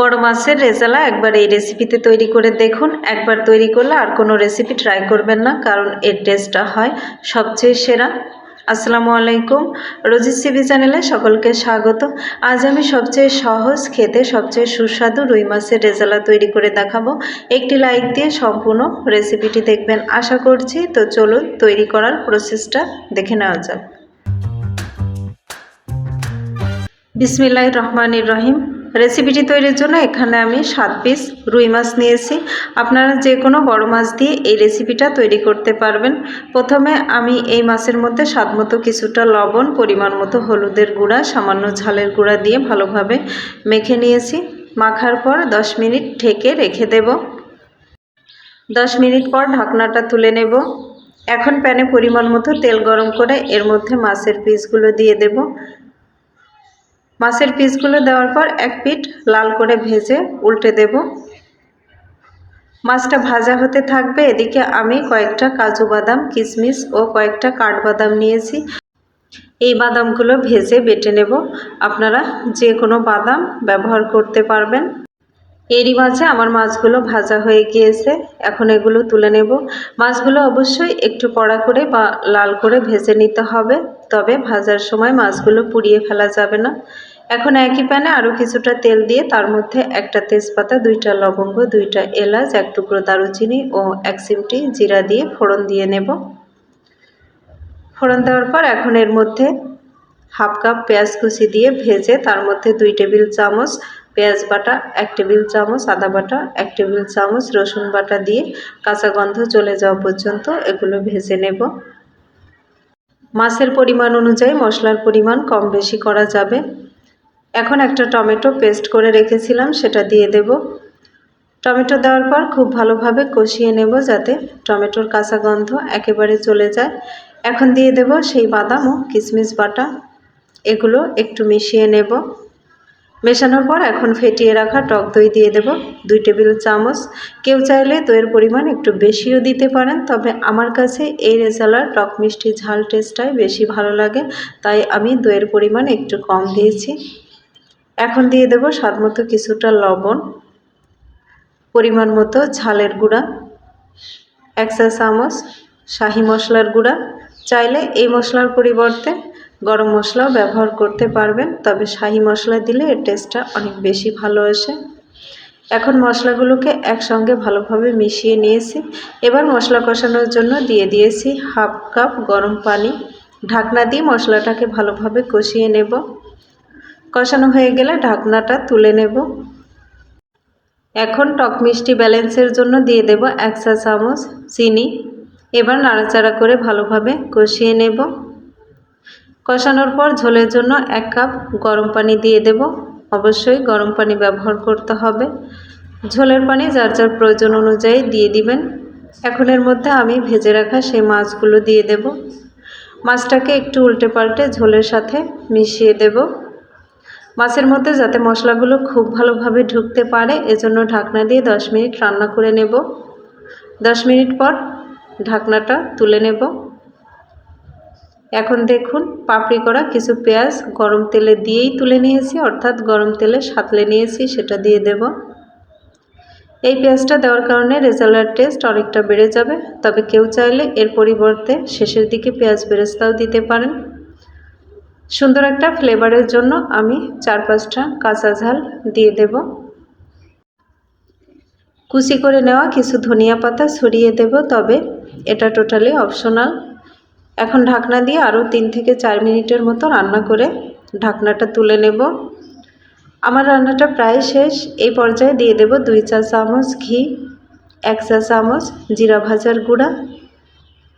বড় মাছের রেজালা একবার এই রেসিপিতে তৈরি করে দেখুন। একবার তৈরি করলে আর কোনো রেসিপি ট্রাই করবেন না, কারণ এর টেস্টটা হয় সবচেয়ে সেরা। আসসালামু আলাইকুম। রোজি সিবি চ্যানেলে সকলকে স্বাগত। আজ আমি সবচেয়ে সহজ খেতে সবচেয়ে সুস্বাদু রুই মাছের রেজালা তৈরি করে দেখাবো। একটি লাইক দিয়ে সম্পূর্ণ রেসিপিটি দেখবেন। আশা করছি তো চলুন তৈরি করার প্রসেসটা দেখে নেওয়া যাক। বিসমিল্লাহ রহমানির রহিম। রেসিপিটি তৈরির জন্য এখানে আমি সাত পিস রুই মাছ নিয়েছি। আপনারা যে কোনো বড় মাছ দিয়ে এই রেসিপিটা তৈরি করতে পারবেন। প্রথমে আমি এই মাছের মধ্যে স্বাদ মতো কিছুটা লবণ, পরিমাণ মতো হলুদের গুঁড়া, সামান্য ঝালের গুঁড়া দিয়ে ভালোভাবে মেখে নিয়েছি। মাখার পর দশ মিনিট ঢেকে রেখে দেব। দশ মিনিট পর ঢাকনাটা তুলে নেব। এখন প্যানে পরিমাণ মতো তেল গরম করে এর মধ্যে মাছের পিসগুলো দিয়ে দেব। মাছের পিসগুলো দেওয়ার পর এক পিঠ লাল করে ভেজে উল্টে দেব। মাছটা ভাজা হতে থাকবে, এদিকে আমি কয়েকটা কাজু বাদাম, কিশমিশ ও কয়েকটা কাঠবাদাম নিয়েছি। এই বাদামগুলো ভেজে বেটে নেব। আপনারা যে কোনো বাদাম ব্যবহার করতে পারবেন। এরই মাঝে আমার মাছগুলো ভাজা হয়ে গিয়েছে। এখন এগুলো তুলে নেব। মাছগুলো অবশ্যই একটু কড়া করে বা লাল করে ভেজে নিতে হবে। তবে ভাজার সময় মাছগুলো পুড়িয়ে ফেলা যাবে না। এখন একই প্যানে আরও কিছুটা তেল দিয়ে তার মধ্যে একটা তেজপাতা, দুইটা লবঙ্গ, দুইটা এলাচ, এক টুকরো দারুচিনি ও এক সিমটি জিরা দিয়ে ফোড়ন দিয়ে নেব। ফোড়ন দেওয়ার পর এখন এর মধ্যে হাফ কাপ পেঁয়াজ কুচি দিয়ে ভেজে তার মধ্যে দুই টেবিল চামচ পেঁয়াজ বাটা, এক টেবিল চামচ আদা বাটা, এক টেবিল চামচ রসুন বাটা দিয়ে কাঁচা গন্ধ চলে যাওয়া পর্যন্ত এগুলো ভেজে নেব। মাছের পরিমাণ অনুযায়ী মশলার পরিমাণ কম বেশি করা যাবে। এখন একটা টমেটো পেস্ট করে রেখেছিলাম, সেটা দিয়ে দেব। টমেটো দেওয়ার পর খুব ভালোভাবে কষিয়ে নেব যাতে টমেটোর কাঁচা গন্ধ একেবারে চলে যায়। এখন দিয়ে দেব সেই বাদাম ও কিশমিশ বাটা। এগুলো একটু মিশিয়ে নেব। মেশানোর পর এখন ফেটিয়ে রাখা টক দই দিয়ে দেব, দুই টেবিল চামচ। কেউ চাইলে দইয়ের পরিমাণ একটু বেশিও দিতে পারেন, তবে আমার কাছে এই রেজালার টক মিষ্টি ঝাল টেস্টটাই বেশি ভালো লাগে, তাই আমি দইয়ের পরিমাণ একটু কম দিয়েছি। এখন দিয়ে দেব স্বাদ মতো কিছুটা লবণ, পরিমাণ মতো ঝালের গুঁড়া, এক চা চামচ শাহি মশলার গুঁড়া। চাইলে এই মশলার পরিবর্তে গরম মশলাও ব্যবহার করতে পারবেন, তবে শাহি মশলা দিলে এর টেস্টটা অনেক বেশি ভালো আসে। এখন মশলাগুলোকে একসঙ্গে ভালোভাবে মিশিয়ে নিয়েছি। এবার মশলা কষানোর জন্য দিয়ে দিয়েছি হাফ কাপ গরম পানি। ঢাকনা দিয়ে মশলাটাকে ভালোভাবে কষিয়ে নেব। কষানো হয়ে গেলে ঢাকনাটা তুলে নেব। এখন টক মিষ্টি ব্যালেন্সের জন্য দিয়ে দেব এক চা চামচ চিনি। এবার নাড়াচাড়া করে ভালোভাবে কষিয়ে নেব। কষানোর পর ঝোলের জন্য এক কাপ গরম পানি দিয়ে দেব। অবশ্যই গরম পানি ব্যবহার করতে হবে। ঝোলের পানি যার যার প্রয়োজন অনুযায়ী দিয়ে দিবেন। এখন এর মধ্যে আমি ভেজে রাখা সেই মাছগুলো দিয়ে দেব। মাছটাকে একটু উল্টে পাল্টে ঝোলের সাথে মিশিয়ে দেব। মাছের মধ্যে যাতে মশলাগুলো খুব ভালোভাবে ঢুকতে পারে, এজন্য ঢাকনা দিয়ে দশ মিনিট রান্না করে নেব। দশ মিনিট পর ঢাকনাটা তুলে নেব। এখন দেখুন, পাপড়ি করা কিছু পেঁয়াজ গরম তেলে দিয়েই তুলে নিয়েছি, অর্থাৎ গরম তেলে সাতলে নিয়েছি, সেটা দিয়ে দেব। এই পেঁয়াজটা দেওয়ার কারণে রেজালার টেস্ট অনেকটা বেড়ে যাবে, তবে কেউ চাইলে এর পরিবর্তে শেষের দিকে পেঁয়াজ বেরেস্তাও দিতে পারেন। সুন্দর একটা ফ্লেভারের জন্য আমি চার পাঁচটা কাঁচা ঝাল দিয়ে দেব। কুচি করে নেওয়া কিছু ধনিয়া পাতা ছড়িয়ে দেব, তবে এটা টোটালি অপশনাল। এখন ঢাকনা দিয়ে আরও তিন থেকে চার মিনিটের মতো রান্না করে ঢাকনাটা তুলে নেব। আমার রান্নাটা প্রায় শেষ। এই পর্যায়ে দিয়ে দেব দুই চা চামচ ঘি, এক চা চামচ জিরা ভাজার গুঁড়া।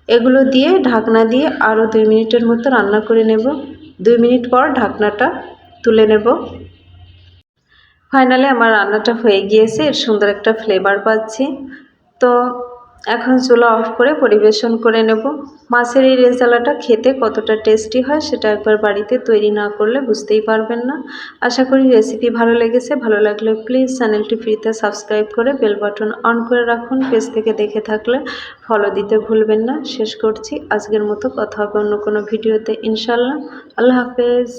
এগুলো দিয়ে ঢাকনা দিয়ে আরও দুই মিনিটের মতো রান্না করে নেব। দুই মিনিট পর ঢাকনাটা তুলে নেব। ফাইনালি আমার রান্নাটা হয়ে গিয়েছে। এর সুন্দর একটা ফ্লেভার পাচ্ছি। তো এখন চুলা অফ করে পরিবেশন করে নেব। মাছের এই রেজালাটা খেতে কতটা টেস্টি হয় সেটা একবার বাড়িতে তৈরি না করলে বুঝতেই পারবেন না। আশা করি রেসিপি ভালো লেগেছে। ভালো লাগলে প্লিজ চ্যানেলটি ফ্রিতে সাবস্ক্রাইব করে বেল বাটন অন করে রাখুন। পেজ থেকে দেখে থাকলে ফলো দিতে ভুলবেন না। শেষ করছি। আজকের মতো কথা হবে অন্য কোনো ভিডিওতে ইনশাল্লাহ আল্লাহ হাফেজ।